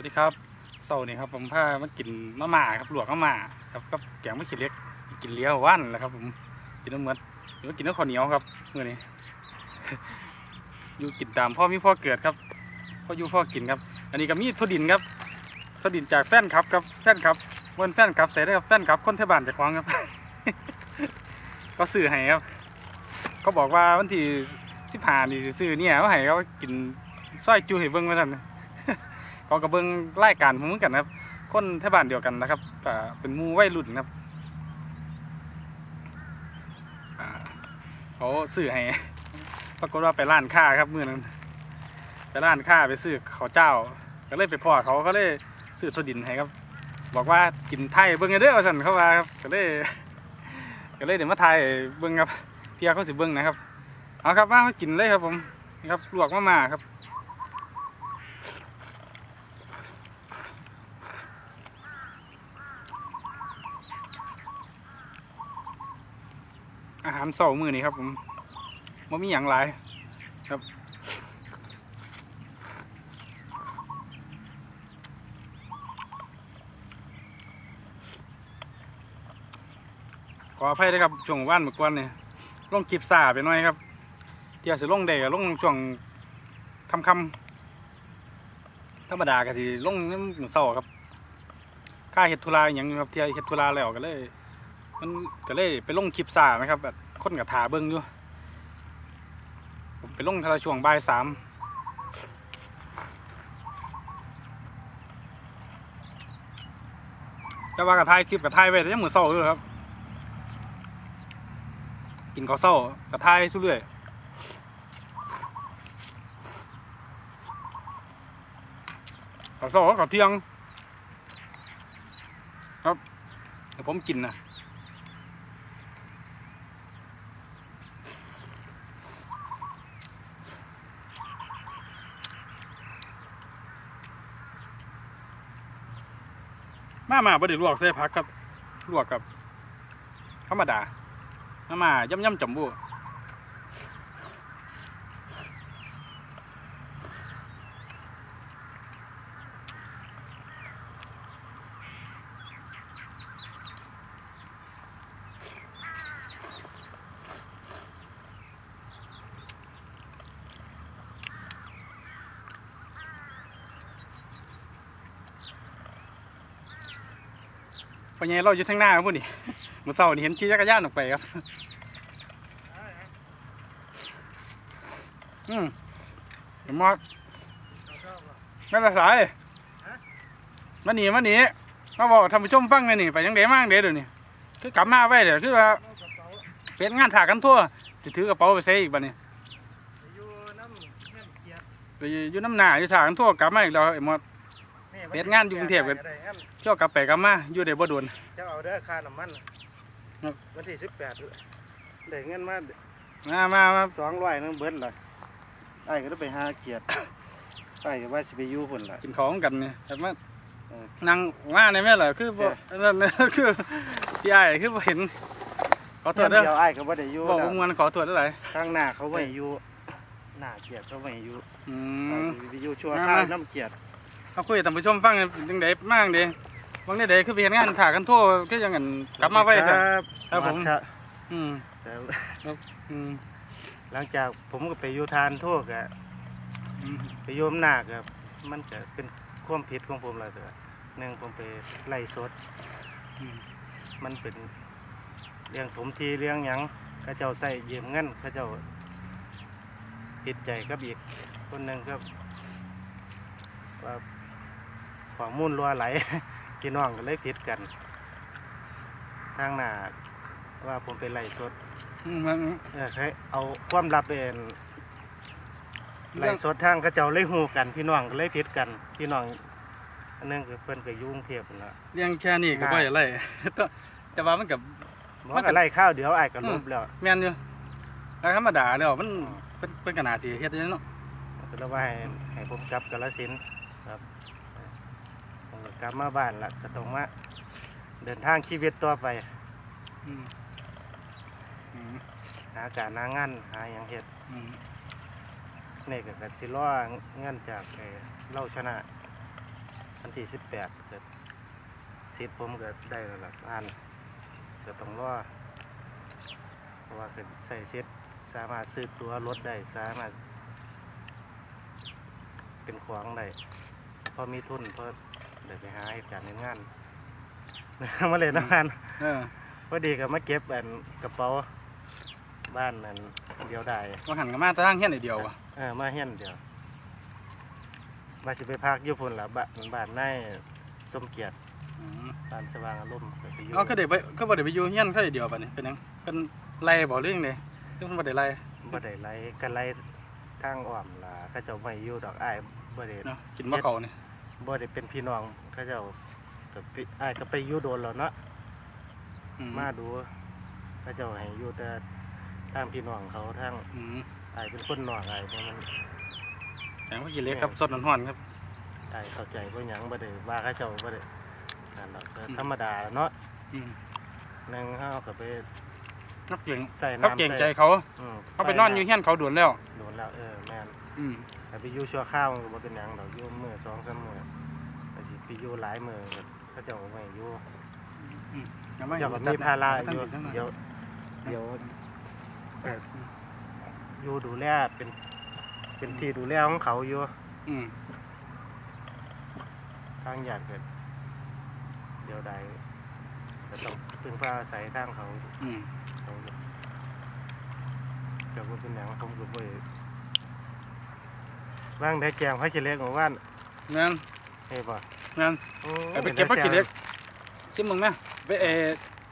วัสดีครับเสาร์นี้ครับผมพามากินมะม่าครับหลวกมะม่าครับกับแกงมะขิดเล็กกินเลี้ยวว่านแหละครับ ผมกินน้ำเหมือนหรือว่ากินน้ำข้าวเหนียวครับเมื่อนี้อยู่กินตามพ่อมีพ่อเกิดครับพ่ออยู่พ่อกินครับ อันนี้ก็มีทุดินครับทุดินจากแฟนครับครับแฟนครับเมื่อแฟนครับใส่ได้ครับแฟนครับคนเทศบาลจากควางครับ ก็ซื้อให้ครับเขาบอกว่าวันที่สิบห้านี่สิซื้อเนี่ยเขาให้เขากินสร้อยจูให้เบิ้งไว้ท่าน ก็กระเบื้องรายการผมเหมือนกันนะครับคนแถวบ้านเดียวกันนะครับก็เป็นมูวัยรุ่นครับเขาซื้อให้ปรากฏว่าไปร้านค้าครับมื้อนั้นไปร้านค้าไปซื้อข้าวเจ้า ก็เลยไปพ่อเขาก็เลยซื้อถอดินให้ครับ บอกว่ากินไทยเบิ้งให้เด้อวสันเข้าว่าครับก็เลยก็เลยเดี๋ยวมาไทยเบิ้งครับเพียเขาสิเบิ้งนะครับเอาครับมากินเลยครับผมนะครับลวกมามาครับ อาหารเสาร์มือนี้ครับผมบ่มีอย่างหลายครับขออภัยด้วยครับช่วงว่านเมื่อก่อนเนี่ยลงคลิปซาไปหน่อยครับเที่ยวสิลงได้ก็ลงช่วงค่ำธรรมดาก็สิลงยามมื้อเช้าครับค่าเฮ็ดธุระอย่างครับเที่ยวเฮ็ดธุระแล้วก็เลย มันก็เลยไปลงคลิปซาไหมครับแบบ คนกับถาเบิ้งอยู่ ผมไปลงทาช่วงบ่ายสามแต่ว่ากับถ่ายคลิปกับถ่ายไปแต่ยังมือเศร้าอยู่ครับ กินข้าวเศร้ากับถ่ายสุเรื่อยข้าวเศร้ากับเที่ยง ครับเดี๋ยวผมกินนะ มามาบ่ได้ลวกใส่ผักครับลวกกับธรรมดามามาย่ำย่ำจำบู ไปไงเราอยู่ทางหน้าครับพวกนี้เมื่อเช้านี่เห็นขี่จักรยานออกไปครับ อืมเห็นมอดแม่ละสายมาหนีมาหนีมาบอกทำผู้ชมฟังเลยนี่ไปยังเดมากเด้อเดี๋ยวนี้คือกลับมาไว้เดี๋ยวคือว่าเป็นงานถากันทั่วจะถือกระเป๋าไปใส่อีกบัดนี้อยู่น้ำเงี้ยเกียรติไปอยู่น้ำหนาอยู่ถากันทั่วกลับมาอีกแล้วไอ้หมอด เฮ็ดงานอยู่กรุงเทพกันได้งั้นเที่ยวกลับไปกลับมาอยู่ได้บ่โดน จะเอาได้อค่าน้ำมันครับ วันที่สิบแปดได้เงินมามามามาสองร้อยนึงเบิดเลยไอ้ก็ต้องไปหาเกียรติไอ้ก็ว่าสิไปอยู่พุ่นล่ะกินของกันเนี่ยแต่ว่าเออนั่งมาในแม่เหรอคือบ่เออนั่นน่ะคือพี่ไอ้ายคือบ่เห็น ขอโทษเด้อเดียวไอ้ก็บ่ได้อยู่บอกแล้ว่าวมวนขอโทษเด้อหลายข้างหน้าเขาไม่ให้อยู่หน้าเกียรติเขาไม่ให้อยู่อืไอ้มก็ไปอยู่ชั่วมาข้าวมาน้ำเกียรติ เขาคุยให้ท่านผู้ชมฟังจังไดมากเด้บางเด้คือไปเฮ็ดงานถากันทั่วคือจังกันกลับมาไว้คเถรัอะบครับผมครับอืมแต่อืมหลังจากผมก็ไปอยู่ทานทั่วกะอืมไปโยมหนักครับมันก็เป็นความผิดของผมแล้วแต่หนึ่งผมไปไล่สด อืมมันเป็นเรื่องถมทีเรื่องหยังเข้าเจ้าใส่ยืมเงินเข้าเจ้าผิดใจกับอีกคนหนึ่งครับว่า ข้อมูลรัวไหลพี่น้องก็เลยผิดกันทางหน้าว่าผมไปไล่สดอืมมันเออให้เอาความลับเป็นไล่เรื่องสดทางเข้าเจ้าเลยหูกัน พี่น้องก็เลยผิดกันพี่น้องอันนึงคือเพิ่นก็อยุ่กรุงเทียบนั่นละเรื่องแค่นี้ก็บ่ได้ไรแต่แต่ว่ามันกับมันมันก็ก็ไล่ข้าวเดี๋ยวไอ้ายก็ลบแล้วแม่นอยู่แล้วธรรมดาแล้วมันเพิ่นเพิ่นก็น่าสิเฮ็ดอยู่เนาะก็เลยว่าให้ให้ผมกลับกาลสินธุ์ครับผม ก็กลับมาบ้านละก็ต้องมาเดินทางชีวิตต่อไปอืมอืมหาการหางานหาอย่างเฮ็ดอืมนี่ก็กสิรอเงินจากไอ้เล่าชนะวันที่สิบแปดเกิดสิทธิ์ผมก็ได้แล้วล่ะอ่านก็ต้องรอเพราะว่าเกิดใส่สิทธิ์สามารถซื้อตัวรถได้สามารถเป็นขวางได้พอมีทุนพอ เดี๋ยวไปหาเหตุการณ์งานมาเลยนะพันเออพอดีก็มาเก็บอันกระเป๋าบ้านอันเดียวได้ว่าหันกับมาแต่ทางเฮียนไอเดียววะเออมาเฮียนเดียวมาสิไปพักอยู่พุ่นละบ้านบ้านนายสมเกียรติอืมบ้านสว่างอารมณ์ก็ไปอยู่เอาก็เดี๋ยวไปก็บ่ได้ไปอยู่เฮียนเขาไอเดียวปะนี่เป็นหยังเป็นไล่บ่เรื่องเลยเรื่องบ่ได้ไล่บ่ได้ไล่กันไล่ทางอ้อมล่ะเขาเจ้าไม่อยู่ดอกอ้ายบ่ได้เนาะกินมะเขานี่ บ่ได้เป็นพี่น้องเขาเจ้าก็ไปอ้ายก็ไปอยู่โดนแล้วเนาะอืมาดูเขาเจ้าให้อยู่แต่ทางพี่น้องเขาทางอืมอ้ายเป็นคนนอกอ้ายบ่มันแต่ว่ากินเล็กครับสดน้อนๆครับ อ้ายเข้าใจบ่หยังบ่ได้ว่าเขาเจ้าบ่ได้นั่นดอกก็อืม ธรรมดาเนาะอืมหนึงเฮาก็ไปนักเก่งใส่เขาน้ำเก่งใจใส่เขาอืมเขาไปนอนอยู่เฮียนเขาด่วนแล้ว โดนแล้วเออแม่น อืม แต่ไปอยู่ชั่วข้าวมันก็บ่เป็นหยังดอกอยู่มื้อสองสามมื้อแต่สิไปอยู่หลายมื้อก็เขาเจ้าก็ไม่ให้อยู่ยังไม่เจ้าก็มีภาระอยู่เดี๋ยวเดี๋ยวเอ่ออยู่ดูแลเป็นเป็นที่ดูแลของเขาอยู่อืมทางญาติเกิดเดี๋ยวใดก็ต้องพึ่งพาอาศัยทางเขาอืม เขาเจ้าก็เป็นหยังผมก็บ่ได้ ว่างได้แกงพระเฉลยของว่านงั้นเฮ้ยบ่งั้นโอ้ไปไปเก็บผักกินเล็กชิมมึงไหมไปเออ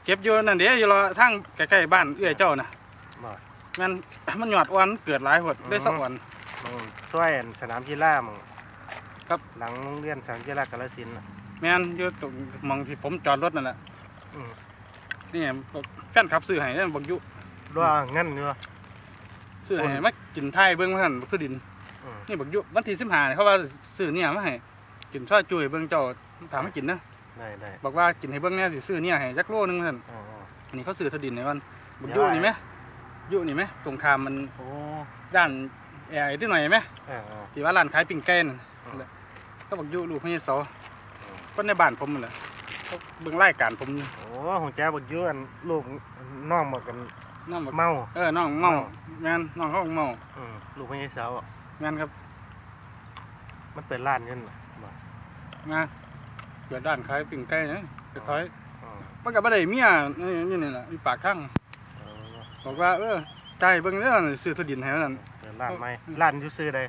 เก็บอยู่นั่นเดี๋ยวอยู่รอทางใกล้ๆบ้านเอื้อยเจ้าน่ะบ่งั้นมันหยอดอ่อนเกิดหลายหดได้สักวันมึงช่วยสนามกีฬามึงครับหลังโรงเรียนสนามกีฬากาฬสินธุ์น่ะแม่นอยู่ตรงหมองที่ผมจอดรถนั่นแหละอืมนี่แฟนขับซื้อให้นั่นบักยุรัวงั้นเนาะ ซื้อให้โอ้ยมากินไทยเบิ้งมาสั่นคือดินอืม นี่บักยุวันที่สิบห้าเขาว่าซื้อเนี่ยมาให้กินซอยจุ้ยเบิ้งเจ้าถามมากินนะได้ได้บอกว่ากินให้เบิ้งเนี่ยสิซื้อเนี่ยให้จักโลนึงสั่นอ๋ออันนี้เขาซื้อเทาดินในวันบักเดี๋ยุยวนี่ไหมยุนี่ไหมตรงคามมันโอ้ด้านแอร์ที่หน่อยไหมเออเออที่ว่าร้านขายปิ้งไก่นั่นอืมแหละก็บักยุลูกพญาโสอืมคนในบ้านผมนั่นแหละเขาเบิ่งรายการผมอยู่โอ้หูแจ้บักอยู่อันลูกน้องหมดกันน้องบักเมาเออน้องเมาเมาแม่นน้องเขาเมาอืมลูกไม่ใช่สาวอะ แม่นครับมันเป็นร้านเงินน่ะบ่มาเปิดร้านขายปิ้งไก่นะไปถอยอืมมันก็บ่ได้เมียนี่นี่นี่แหละมีปากข้างเออบอกว่าเออจ่ายเบิ่งเด้อซื้อที่ดินให้นั่น เปิดร้านไหมร้านอยู่ซื้อใด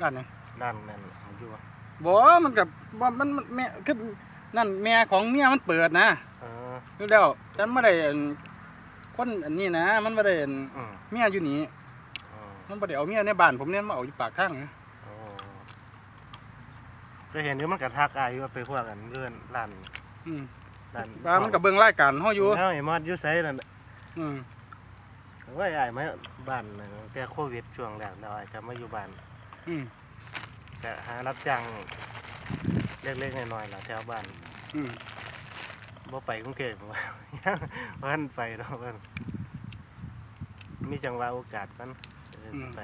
ร้านนี้ร้านนั่นมันอยู่อะบ่มันกับว่ามันมันแม่คือนั่นแม่ของเมียมันเปิดนะเออรู้แล้วฉันบ่ได้อั่นคนอันนี้นะ มันบ่ได้อั่นอืมเมียอยู่นี่ อืมมันบ่ได้เอาเมียในบ้านผมเนี่ยมาเอาอยู่ปากข้างนะโอ้จะเห็นอยู่มันกระทักอายอยู่ว่าไปพวกกันเลื่อนร้านอืมร้านว่ามันก็เบิ่งรายการเฮาอยู่แล้วไอ้มอดอยู่ไสนั่นน่ะอืมว่าไอ้มาบ้านนั่นแต่โควิดช่วงแรกแล้วไอ้ก็มาอยู่บ้านอืมแต่หารับจ้างเล็กๆน้อยๆล่ะแถวบ้านอืมบ่ไปกรุงเทพว่าวันไปเนาะเพิ่นมีจังหวะโอกาสมันเออสิไป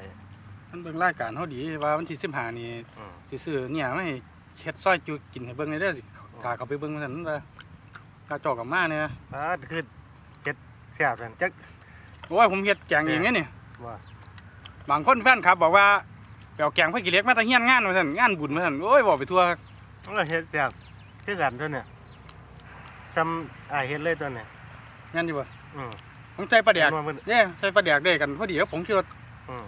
มันเบิ่งรายการเฮาดีว่าวันที่15นี่อืม สิซื้อเนี่ยมาให้เฮ็ดซอยจุกินให้เบิ่งได้เด้อสิถ้าเขาไปเบิ่งซั่นว่ากาจอกกับมาเนี่ยอ่าคือเฮ็ดแซ่บซั่นจัก โอ้ยผมเฮ็ดแกงเองเนี่ยนี่ว่า บางคนแฟนครับบอกว่าไปเอาแกงผักกิเหล็กมาแตะเฮียนงานมาซั่นงานบุญมาซั่นโอ้ยบอกไปทั่วมันก็เฮ็ดแซ่บคือกันตัวเนี่ยซ้ำอ้ายเฮ็ดเลยตัวเนี่ยงานอยู่บ่อืมผมใส่ปลาแดก มันมันเนี่ยใส่ปลาแดกได้กันพอดีกับผงชูรส อืม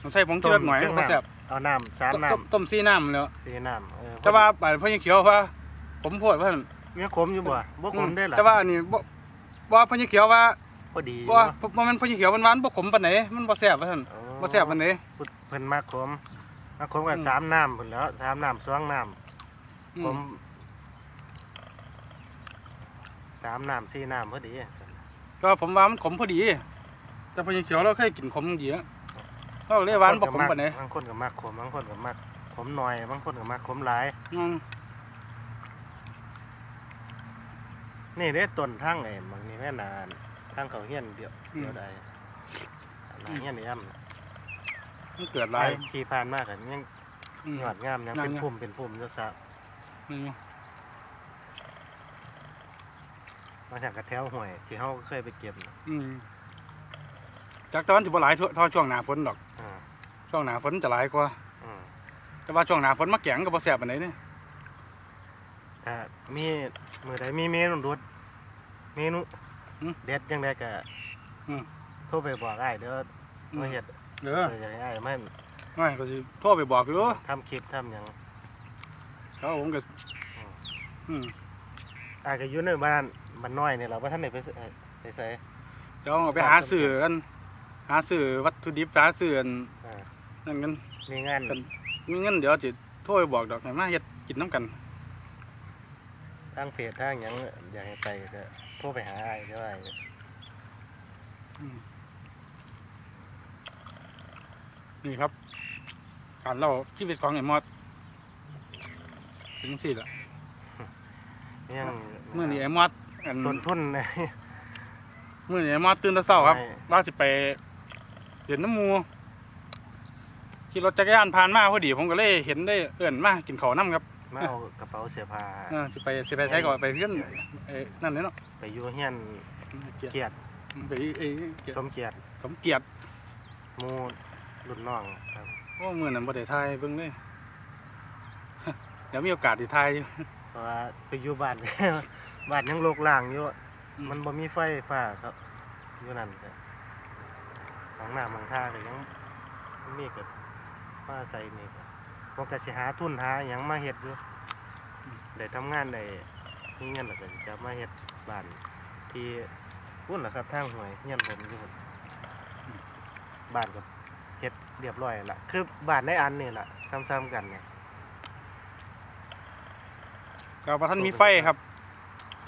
ผมใส่ผงชูรสหน่อยต้มก็แซ่บเอาน้ำสามน้ต้มต้มซีน้ำแล้วำสีน้ำเออแต่ว่าป่านพ่อยังเขียวว่า ผมโพดว่าซั่นมีขมอยู่บ่บ่ขมได้ล่ะแต่ว่าอันนี้บ่ว่าพ่อยังเขียวว่าพอดีบ่บ่แม่นพ่อยังเขียวมันหวานบ่ขมปานไหนมันบ่แซ่บว่าซั่นอ๋อบ่แซ่บปานไหนเพิ่นมาขมมาขมกันอืม สามน้ำพุ่นแหล้วสามน้ำสองน้อืำผมมสามน้ำสี่น้ำพอดีก็ผมว่ามันขมพอดี แต่พ่อยังเขียวเราเคยกินขมดีอะเราเลยหวานบ่ขมปานไหนบางคนก็มักขมบางคนก็มักขมหน่อยบางคนก็มักขมหลายอืมนี่เด้ต้นทั้งไอ้บางนี่แม่นานทั้งเขาเฮียนเดียวเดียวได้นาเฮียนนี่ย่ำมันเกิดหไปลายขี่ผ่านมากกันยังอืมยอดงามหยังงามเป็นอยู่พุ่มเป็นพุ่มจะซะนี่อยู่มาจากกระแถวห้วยที่เฮาเคยไปเก็บน่ะอืม จากตอนที่บ่หลายเท่าเท่าช่วงหน้าฝนดอก อ่าช่วงหน้าฝนจะหลายกว่า อืมแต่ว่าช่วงหน้าฝนมาแกงก็บ่แซ่บปานใดเด้ถ้ามีมื้อใดมีเมนูรสเมนูเด็ดจังไดก็โทรไปบอกอ้ายเด้อมาเฮ็ดเอเออออยากให้อ้ายมาไม่ก็สิโทรไปบอกอยู่ทำคลิปทำหยังเขาผมก็อืมอ้ายก็อยู่ในบ้านบ้านน้อยนี่ล่ะบ่ทันได้ไปไสไปไสเดี๋ยวเอาไปหาซื้อกัน หาซื้อวัตถุดิบหาซื้ออันอ่านั่นกัน มีงานกัน มีเงินเดี๋ยวสิโทรไปบอกดอกให้มาเฮ็ดกินน้ำกัน ทางเพจทางหยังอยากให้ไปก็โทรไปหาอ้ายเดี๋ยวอ้ายอืมนี่ครับการเล่าชีวิตของไอ้มอดเป็นจังซี่ล่ะยังเมื่อนี้ไอ้มอดอันต้นทุนนะ เมื่อนี้ไอ้มอดตื่นแต่เช้าครับไม่ว่าสิไป เดินน้ำหมูขี่รถจักรยานผ่านมาพอดีผมก็เลยเห็นได้เอื่นมากินข้าวน้ำครับมาเอากระเป๋าเสื้อผ้าเออสิไปสิไปใช้ก่อนไปเพื่อนเอ้นั่นเลยเนาะไปอยู่เฮียนเกียรติเกียรติไปเอ้เกียรสติมเกียรติสมเกียรติหมู่รุ่นน้องครับโอ้เมื่อนั้นบ่ได้ทายเบิ่งเลยเดี๋ยวมีโอกาสที่ทายอยู่เพราะว่าไปอยู่บ้านบ้านยังโลกล่างอยู่อืมมันบ่มีไฟฟ้าครับอยู่นั่นก็ ของหน้ำของท่าก็ยังมีก็มาใส่นี่ก็ผมก็สิหาทุนหาหยังมาเฮ็ดอยู่ได้ทำงานได้มีเงินแล้วก็จะมาเฮ็ดบ้านที่พุ่นล่ะครับทางหวยเฮียนผมอยู่พุ่นบ้านก็เฮ็ดเรียบร้อยละคือบ้านในอันนี่ละซ้ำๆกันเนี่ยก็บ่ทันมีไฟครับ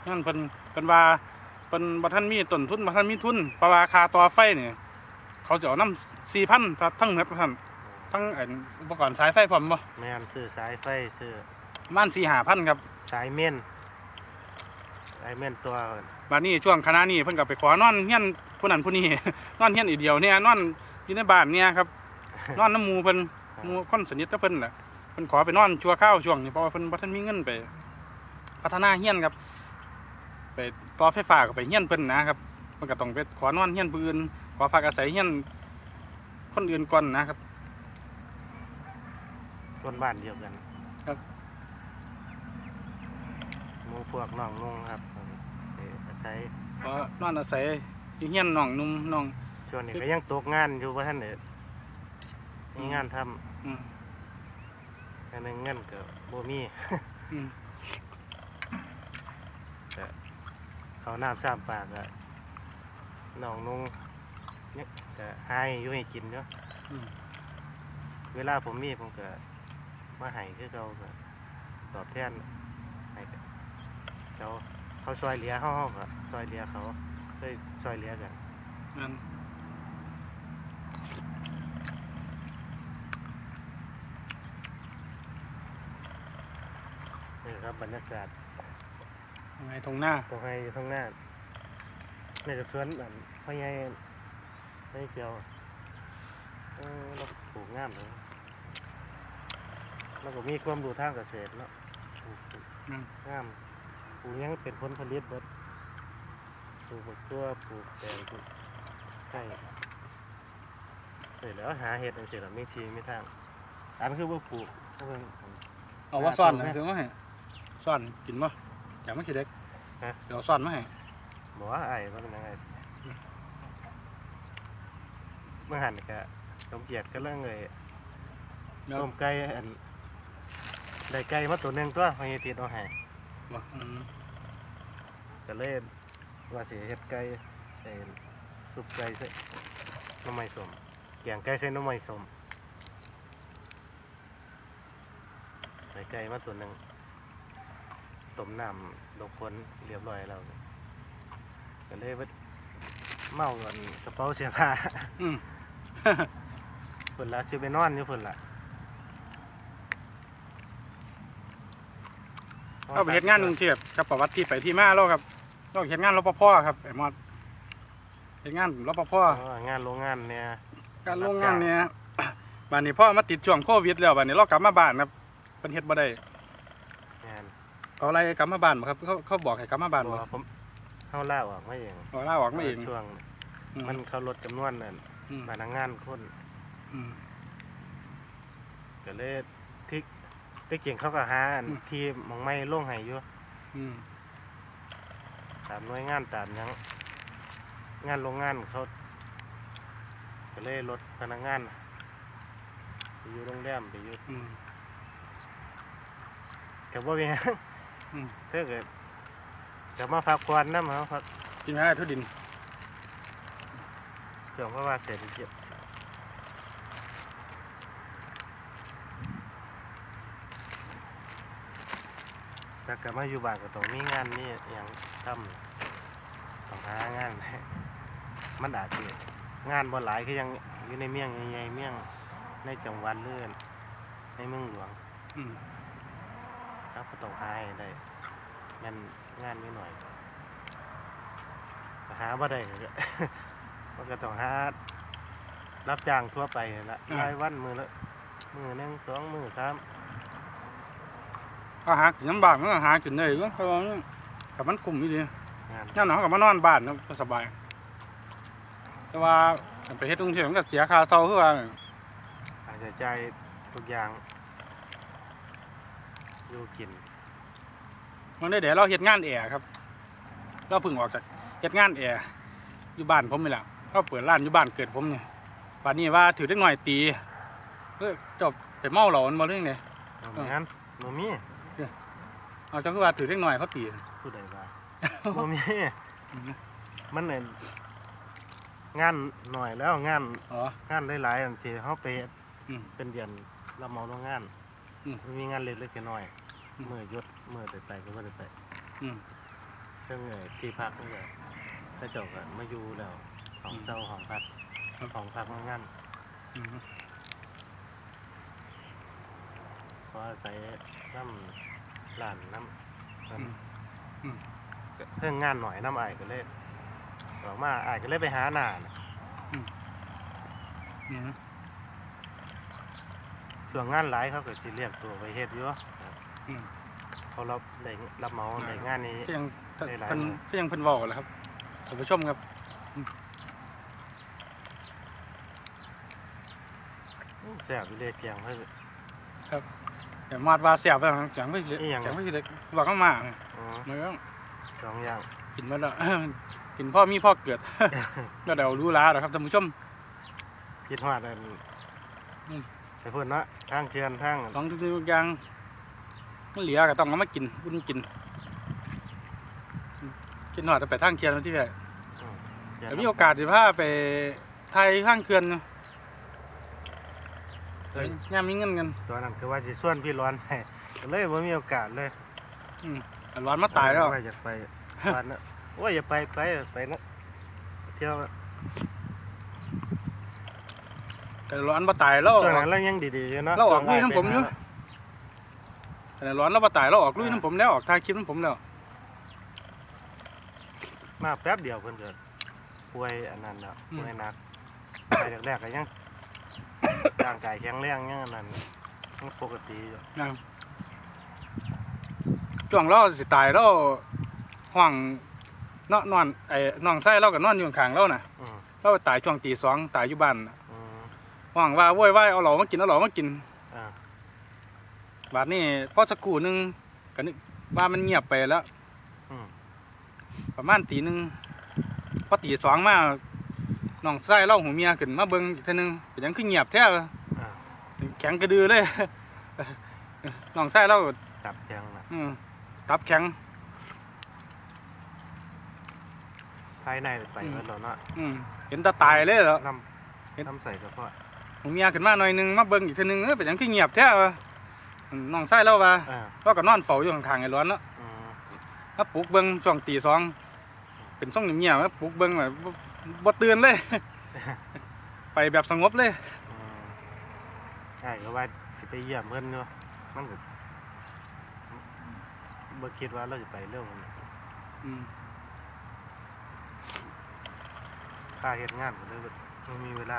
นั่นเพิ่นเพิ่นว่าเพิ่นบ่ทันมีต้นทุนบ่ทันมีทุนเพราคาต่อไฟเนี่ย เขาจะเอานำ4,000ทั้งหมดท่านทั้งไอ้อุปกรณ์สายไฟพร้อมบ่แม่นซื้อสายไฟซื้อประมาณ4-5,000ครับสายเม่นสายเม่นตัวบัดนี้ช่วงคณะนี้เพิ่นก็ไปขอนอนเฮียนผู้นั้นผู้นี้นอนเฮียนอีกเดียวเนี่ยนอนอยู่ในบ้านเนี่ยครับนอนน้ำหมูเพิ่นหมูคนสนิทกับเพิ่นแหละเพิ่นขอไปนอนชั่วข้าวช่วงนี้เพราะว่าเพิ่นบ่ทันมีเงินไป พัฒนาเฮียนครับ ไปต่อไฟฟ้าก็ไปเฮียนเพิ่นนะครับเพิ่นก็ต้องไปขอนอนเฮียนผู้อื่น ขอพักอาศัยเฮียนคนอื่นก่อนนะครับ คนบ้านเดียวกันครับ หมูพวกน้องนุ่งครับเอ่ออาศัยขอนอนอาศัยอยู่เฮียนน้องหนุ่มน้อง ช่วงนี้ก็ยังตกงานอยู่ว่าท่านเด็ดมีงานทอืมำอันนึงเงินก็บ่มีอืมเขาวน้ำสามปากก็น้องนุ่ง เนี่ยก็หายอยู่ให้กินเนาะอืม เวลาผมมีผมก็มาให้คือเขาก็ตอบแทนให้ก็เขาเขาซอยเหลียเขาเขาก็ซอยเหลียเขาเคยซอยเหลียกันนั่นนี่ครับบรรยากาศ ไงตรงหน้าตรงให้อยู่ข้างหน้านี่ก็สวนอันพ่อใหญ่ ไม่เกี่ยวเออเราปลูกงามเลยเราก็มีความรู้ทางเกษตรเนาะปลูกนั่นงามปลูกหยังเป็นผลผลิตเบิดปลูกบักตัวปลูกแตงปลูกไข่เสร็จแล้วหาเห็ดจังซี่ล่ะมีทีมีทาง อันคือว่าปลูกเพราะว่าผมเอาว่าซ่อนอ่านะตรงไหมซื้อมาให้ซ่อนกินบ่อยากมาคิดเด็กฮะ เดี๋ยวซ่อนมาให้บอกว่าไอ้ว่าเป็นยังไง เมื่อหันก็สมเกียรติก็เรื่องเลยเดี๋ยวต้มไก่อันได้ไก่มาตัวหนึ่งตัวพอยายติดเอาให้บ่อืมก็เลยว่าสิเฮ็ดไก่ใส่ซุปไก่ใส่หน้ำไม้สมแกงไก่ใส่หน้ำไม้สมได้ไก่มาตัวหนึ่งต้มน้ำดอกผลเรียบร้อยแล้วก็เลยว่าเมากันกระเป๋าเสื้อผ้าอืม เพิ่นละสิไปนอนอยู่เพิ่นละเราไปเฮ็ดงานกรุงเทพกับประวัติที่ไปที่มาเราครับเราเฮ็ดงานรปภครับไอ้มอดเฮ็ดงานรปภอ๋องานโรงงานเนี่ยการโรงงานเนี่ยบ้านนี้พ่อมาติดช่วงโควิดแล้วบ้านนี้เรากลับมาบ้านครับเพิ่นเฮ็ดบ่ได้งานเอาอะไรกลับมาบ้านบ่ครับเขาเขาบอกให้กลับมาบ้านเพบ่ราะว่าผมเข้าล่าออกไม่เองเอาลาออกมาเองช่วงอืมันเขาลดจำนวนนั่น อืม พนักงานคนอืม ก็เลยที่ที่เก่งเขาก็หาอันอืม ที่หมองไม้ลงให้อยู่อืมตามหน่วยงานตามหยังงานโรงงานเขาก็เลยลดพนักงานไปอยู่โรงแรมไปอยู่อืม กับว่าเป็นหยังอืมถ้าเกิดจะมาพักผ่อนน้ำเขาพักกินไม่ได้ทุดิน ช่วงเพราะว่าเศรษฐกิจแต่กลับมาอยู่บ้านก็ต้องมีงานนี่อย่างทำต้องหางาน มันอาจจะงานบ่หลายคือยังอยู่ในเมียงใหญ่ๆเมียงในจังหวัดเลื่อนในเมืองหลวงครับก็ต้องหาให้ได้งานงานนิดหน่อยหาบ่ได้ มันก็ต้องหารับจ้างทั่วไปนั่นละรายวันมือละมือหนึ่งสองมือสามก็หากินลำบากมันก็หากินได้อยู่เพราะว่ามันกับมันคุ้มอยู่ดีงานย่ามหนาวก็มานอนบ้านเนาะก็สบาย แต่ว่าไปเฮ็ดกรุงเทพมันก็เสียค่าเช่าคือว่าอาจจะใจายทุกอย่างอยู่กินมันได้เดี๋ยวเราเฮ็ดงานแอร์ครับ เราเพิ่งออกจากเฮ็ดงานแอร์อยู่บ้านผมนี่แหละ เขาเปิดร้านอยู่บ้านเกิดผมนี่ป่านนี้ว่าถือเล็กหน่อยตีเออเจบไปเมาเหล้ามันบ่เรื่องไงเอาไม่งั้นโมมีเอาเจ้าคือว่าถือเล็กหน่อยเขาตีผู้ใดว่าโมมีมันเนี่ยงานหน่อยแล้วงานอ๋อ งานหลายๆอันที่เขาไปเฮ็ดอืมเป็นเดือนเราเมาโรงงานอืมมันมีงานเล็กๆน้อยอืมๆมือยศมือไปไปก็ไม่ได้ไปอืมเครื่องเอ่อที่พักนี่แหละถ้าเจบกันมาอยู่แล้ว ของเช่าของพักครับของพักโรงงานอืมเพราะอาศัยน้ำร้านน้ำน้ำเครื่องงานหน่อยน้ำอายก็เลยออกมาอายก็เลยไปหาหน้าน่ะอืมช่วงงานหลายเขาก็สิเรียกตัวไปเฮ็ดอยู่อืมเขารับได้รับเหมาในงานนี้ก็ยังได้หลายเพิ่นหน่อยก็ยังเพิ่นเว้ากันแหล้วครับท่านผู้ชมครับ แซ่บอยู่เลยแกงเพิ่นอย่ามาดว่าแซ่บแล้วจังไม่เล็กอีหยังจังไม่เล็กว่าก็มาอ๋อเมืองสองอย่างกินมาแล้วกินพ่อมีพ่อเกิดก็เดี๋ยวรู้ลาแล้วครับท่านผู้ชมคิดฮอดอันอืมไปพุ่นเนาะทางเขื่อนทางลองทุกๆอย่างมันเหลือก็ต้องเอามากินอุ่นกินอืมกินหน่อยแต่ไปทางเคียนมาที่ไหนอืมแต่มีโอกาสสิพาไปไทยข้างเขื่อนอยู่ เฮ้ยย่ามมีเงินกันตอนนั้นคือว่าสิส่วนพี่ร้อนให้ก็เลยบ่มีโอกาสเลยอืมอันร้อนมาตายแล้วว่าอยากไปบ้านเนาะโอ้ยอย่าไปไปไปเนาะเที่ยวแต่ร้อนมาตายแล้วช่วงนั้นเรายังดีๆอยู่เนาะเราออกช่วงลุยน้ำผมอยู่แต่ร้อนแล้วมาตายแล้วออกลุยน้ำผมแล้วออกทายคลิปน้ำผมแล้วมาแป๊บเดียวเพิ่นก็ป่วยอันนั้นแล้วอืมป่วยหนักไปแรกๆก็ยัง ร่างกายแข็งแรงยังอันนั้นยังปกติอยู่นะช่วงเราสิตายแล้วห่วงเนาะนอนไอ้น้องไส้เราก็นอนอยู่ข้างๆเราน่ะอืมเราตายช่วงตีสองตายอยู่บ้านน่ะอืม ห่วงว่าโว้ยว่ายเอาเหล่ามากินเอาเหล่ามากินอ่า บาดนี้พอสักครู่หนึงก็นึกว่ามันเงียบไปแล้วอืม ประมาณตีหนึ่งพอตีสองมาน้องไส้เล่าหูเมียขึ้นมาเบิ่งอีกเทีนึงเป็นหยังคือเงียบแท้วะอ่าแข็งกระดือเลยน้องไส้เล่าจับแข็งนะอืมตับแข็งภายในไปอืมเพิ่นแล้วเนาะอืมเห็นตาตายเลยเหรอน้ำน้ำใส่กระเพาะหูเมียขึ้นมาหน่อยหนึงมาเบิ่งอีกเทีนึงเอ้ยเป็นหยังคือเงียบแท้วะน้องไส้เล่าว่าอ่าเราก็นอนเฝ้าอยู่ข้างๆไอ้ร้อนเนาะอืมมาปลุกเบิ่งช่วงตีสองเป็นช่องเงียบๆมาปลุกเบิ่งแบบบ่บ่ตื่นเลย ไปแบบสงบเลยอืม ใช่ก็ว่าสิไปเยี่ยมเพิ่นเนาะมันก็บ่คิดว่าเราจะไปเรื่องมันอืมค่าเฮ็ดงานก็เลยบ่บ่มีเวลา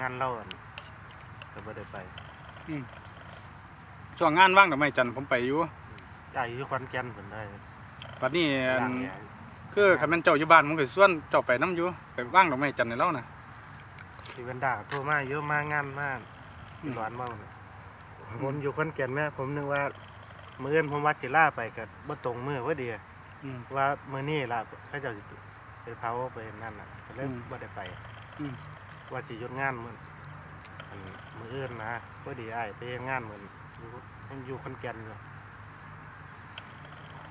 งานเล่าอันก็บ่ได้ไปช่วงงานว่างดอกไม้จันทร์ผมไปอยู่จ่ายอยู่ขอนแก่นเพิ่นได้บัดนี้อันย่างแหงคือคันแม่นเจ้าอยู่บ้านผมก็ส่วนเจ้าไปนํอยู่ไปว่างดอกไม้จันทร์ในเล่าน่ะ ที่เวนดาโทรมาเยอะมากงานมากอืมร้อนมากเลยผมอยู่ขอนแก่นแม่ผมนึกว่ามื้ออื่นผมว่าสิลาไปก็บ่ตรงมื้อพอดีอืมว่ามื้อนี้ล่ะเขาเจ้าสิไปเผาไปนั่นน่ะก็เลยอืมบ่ได้ไปอืมว่าสิหยุดงานมื้ออันมื้ออื่นนะพอดีอ้ายไปเฮ็ดงานเหมือนอยู่ยังอยู่ขอนแก่นอยู่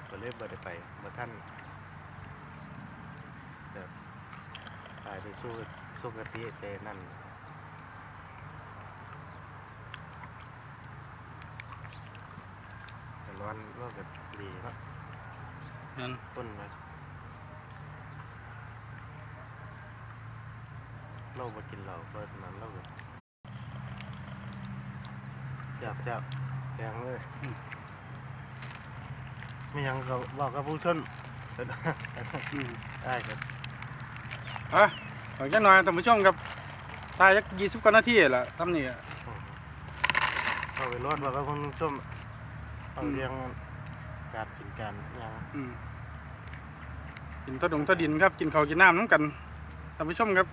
ก็เลยบ่ได้ไปบ่ทันแบบตายไปสู้ สุกติแต่นั่นแต่ร้อนก็แบบดีเนาะนั่นต้นนะเราไปกินเหล้าเปิดนั้นเราก็จับจับแข็งเลยไม่ยังก็บอกกับผู้ชนอืมได้ครับอะ ขอจักหน่อยท่านผู้ชมครับตายจัก20กว่านาทีล่ะทำนี่อะเอาไปรถบอกกับผู้ชมเอาอืมเรียงการกินการยังอืมกินทอดงทอดินครับ กินข้าวกินน้ำน้ำกันท่านผู้ชมครับ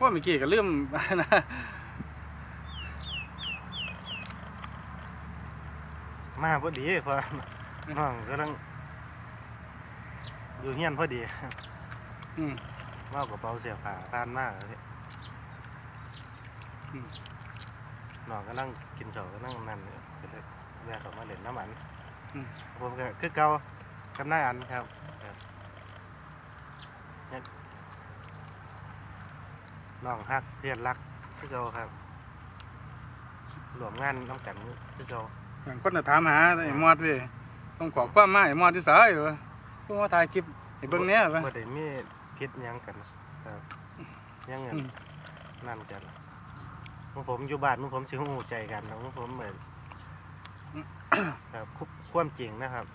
ว่าเมื่อกี้ก็ลืมนะมาพอดีเพอน้องกำลังอยู่เฮียนพอดี อืม เล่ากระเป๋าเสียผ้าทานมากเลยอืมน้องก็นั่งกินข้าวก็นั่งนั่นเลยก็เลยแวะเขามาเล่นน้ำมันอืมผมก็คือเก่ากับนายอันครับครับเนี่ยน้องฮักเรียนรักคือเก่าครับรวมงานน้ำกันคือเก่าคนน่ะถามหาไอ้มอดเว้ยต้องขอความมาไอ้มอดที่สายอยู่เพิ่งมาถ่ายคลิปไอ้เบิ่งเนี้ยไปบ่ได้มี พิษหยังกันนะครับยังเงินอืมนั่นกันพวกผมอยู่บ้านพวกผมสิหูใจกันนะพวกผมเหมือนครับคุความจริงนะครับ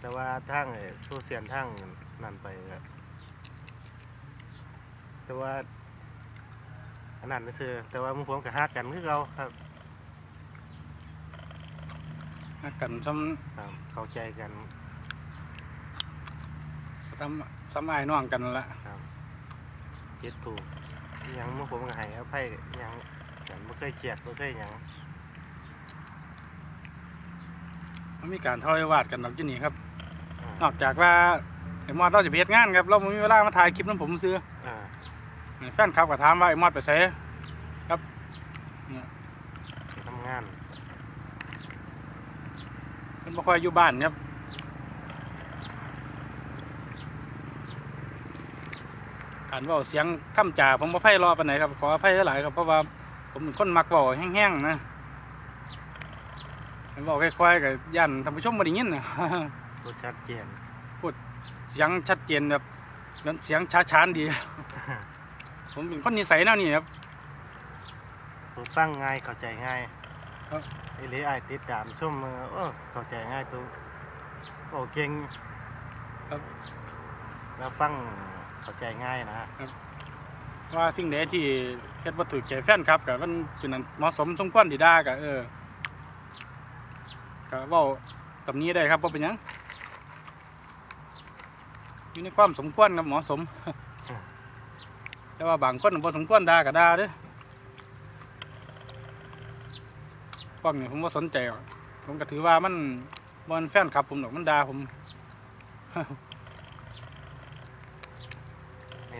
แต่ว่าทางไอ้โซเชียลทางนั่นไปก็แต่ว่าอันนั้นก็คือแต่ว่าหมุผมกับฮักกันคือเราครับฮักกันซ้ครับเข้าใจกันำ ซ้ำซ้ำไอ้ายน้องกันนั่นละเจ็ดถูกอิหยังหมุผมก็ให้อภัยอิหยังกันไม่เคยเครียดไม่เคยหยังมันมีการทะเลาะวิวาทกันแบบที่นี่ครับอ่านอกจากว่าไอ้มอดเราจะไปเฮ็ดงานครับเราไม่มีเวลามาถ่ายคลิปนั้นผมซื้ออ่าแฟนคลับก็ถามว่าไอ้มอดไปไสไปทำงานเพิ่นบ่ค่อยอยู่บ้านครับ การเว้าเสียงคำจาผมบ่ไพเราะปานไหนครับขออภัยหลายๆครับเพราะว่าผมเป็นคนมักเว้าแห้งๆนะเว้าค่อยๆก็ย่านท่านผู้ชมบ่ได้ยินนะตัวชัดเจนเสียงชัดเจนแบบนั้นเสียงช้าชานดี ผมเป็นคนนิสัยแนวนี้ครับตัวฟังง่ายเข้าใจง่ายครับไอ้เหลไอ้ายติดตามชมมือโอ้เข้าใจง่ายตัวโอ้เก่งครับแล้วฟัง เข้าใจง่ายนะว่าสิ่งใดที่เฮ็ดบ่ถูกใจแฟนครับก็มันเป็นอันเหมาะสมสมควรที่ด่าก็เออก็เว้ากับนี้ได้ครับบ่เป็นหยังอยู่ในความสมควรครับเหมาะสม แต่ว่าบางคนบ่สมควรด่าก็ด่าเด้อพวกนี้ผมบ่สนใจหรอกผมก็ถือว่ามันบ่แม่นแฟนคลับผมหรอกมันด่าผม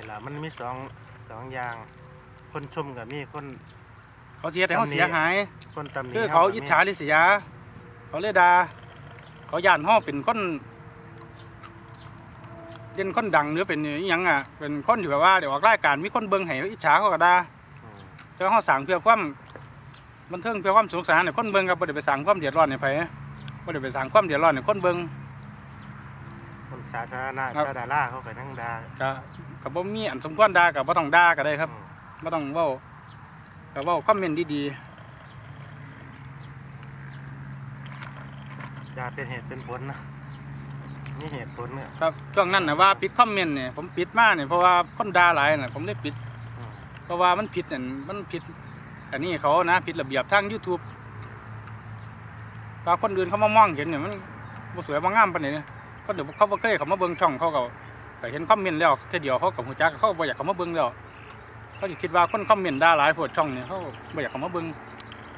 นี่ล่ะมันมีสองสองอย่าง คนชมกับมีคน เขาเสียแต่เขาเสียหาย คนตำหนิคือเขาก็มีอิจฉาริษยา เขาเลยด่าเขาย่านห้อเป็นคนเล่นคนดังหรือเป็นอหยังอะเป็นคนที่แบบว่าเดี๋ยวออกรายการมีคนเบิ่งให้อิจฉาเขาก็ด่าอืมแต่เขาสั่งเพื่อความบันเทิงเพื่อความสนุกสนานให้คนเบิ่งครับบ่ได้ไปสั่งความเดือดร้อนให้ไผบ่ได้ไปสั่งความเดือดร้อนให้คนเบิ่งคนสาธารณะครับก็ดาราเขาก็นั่งด่าก็ ก็บ่มีอันสมควรด่าก็บ่ต้องด่าก็ได้ครับอืมบ่ต้องเว้าก็เว้าคอมเมนต์ดีด่าเป็นเหตุเป็นผลนะนี่เหตุผลเนี่ยๆครับช่วงนั้นน่ะว่าปิดคอมเมนต์เนี่ยผมปิดมาเนี่ยเพราะว่าคนด่าหลายน่ะผมเลยปิด อืมราะว่ามันผิดอันมันผิดอันนี้เขานะผิดระเบียบทาง YouTube ตาคนอื่นเขามามองเห็นเนี่ยมันบ่สวยบ่งามปานนี้เขาเดี๋ยวเขาบ่เคยเขามาเบิ่งช่องเขาก็ ก็เห็นคอมเมนต์แล้วเท่อเดียวเขากับฮู้จักเขาบ่อยากเขามาเบิ่งแล้วเขาสิคิดว่าคนคอมเมนต์ด่าหลายโพดช่องเนี่ยเขาบ่อยากเขามาเบิ่ง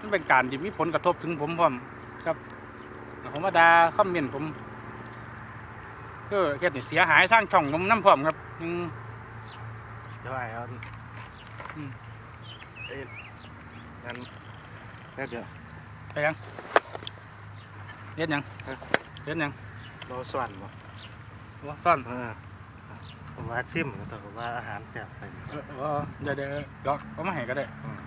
มันเป็นการที่มีผลกระทบถึงผมพร้อมครับแล้วเขามาด่าคอมเมนต์ผมก็เฮ็ดให้เสียหายทางช่องผมนํพร้อมครับอืมเดี๋ยวไอ้เอาอืมเอ้ยงั้นแป๊บเดี๋ยวไปยังเฮ็ดหยังเฮ็ดหยังเราส่วนบ่ว่าซ่อนเออ ผมว่าซิมแต่ผมว่าอาหารแซ่บไป เออเออเดี๋ยวเดี๋ยวเดี๋ยวเอามาให้ก็ได้อืม